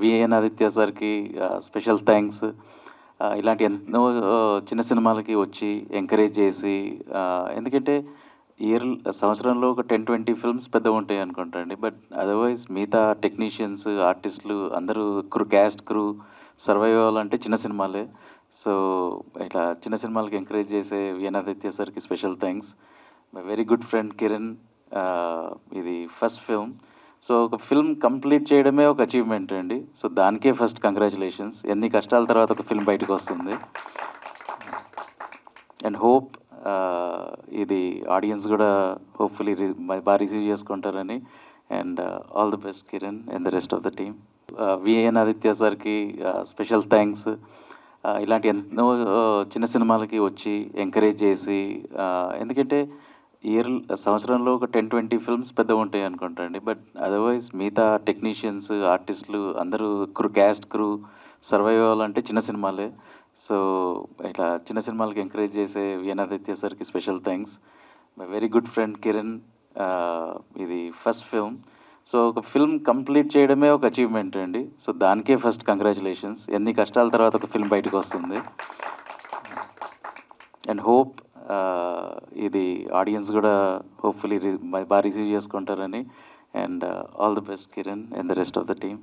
VN Aditya సార్కి special thanks ఇలాంటి ఎన్నో చిన్న సినిమాలకి వచ్చి ఎంకరేజ్ చేసి ఎందుకంటే ఇయర్ సంవత్సరంలో ఒక టెన్ ట్వంటీ ఫిల్మ్స్ పెద్దగా ఉంటాయి అనుకుంటాండి బట్ అదర్వైజ్ మిగతా టెక్నీషియన్స్ ఆర్టిస్టులు అందరూ క్రూ క్యాస్ట్ క్రూ సర్వైవ్ అవ్వాలంటే చిన్న సినిమాలే. సో ఇట్లా చిన్న సినిమాలకి ఎంకరేజ్ చేసే విఎన్ సార్కి special thanks my very good friend Kiran ఇది ఫస్ట్ ఫిల్మ్ సో ఒక ఫిల్మ్ కంప్లీట్ చేయడమే ఒక అచీవ్మెంట్ అండి. సో దానికే ఫస్ట్ కంగ్రాచులేషన్స్ ఎన్ని కష్టాల తర్వాత ఒక ఫిల్మ్ బయటకు వస్తుంది. అండ్ హోప్ ఇది ఆడియన్స్ కూడా హోప్ఫుల్లీ బాగా రిసీవ్ చేసుకుంటారని. And all the best Kiran and the rest of the team VN Aditya సార్కి స్పెషల్ థ్యాంక్స్ ఇలాంటి ఎన్నో చిన్న సినిమాలకి వచ్చి ఎంకరేజ్ చేసి ఎందుకంటే ఇయర్ సంవత్సరంలో ఒక టెన్ ట్వంటీ ఫిల్మ్స్ పెద్ద ఉంటాయి అనుకుంటా అండి. బట్ అదర్వైజ్ మిగతా టెక్నీషియన్స్ ఆర్టిస్టులు అందరూ క్రూ క్యాస్ట్ క్రూ సర్వైవ్ అవ్వాలంటే చిన్న సినిమాలే. సో ఇట్లా చిన్న సినిమాలకి ఎంకరేజ్ చేసే విఎన్ సార్కి special thanks. My very good friend Kiran ఇది ఫస్ట్ ఫిల్మ్. సో ఒక ఫిల్మ్ కంప్లీట్ చేయడమే ఒక అచీవ్మెంట్ అండి. సో దానికే ఫస్ట్ కంగ్రాచులేషన్స్. ఎన్ని కష్టాల తర్వాత ఒక ఫిల్మ్ బయటకు వస్తుంది. అండ్ హోప్ ఇది ఆడియన్స్ కూడా హోప్ఫుల్లీ బాగా రిసీవ్ చేసుకుంటారని. And all the best Kiran and the rest of the team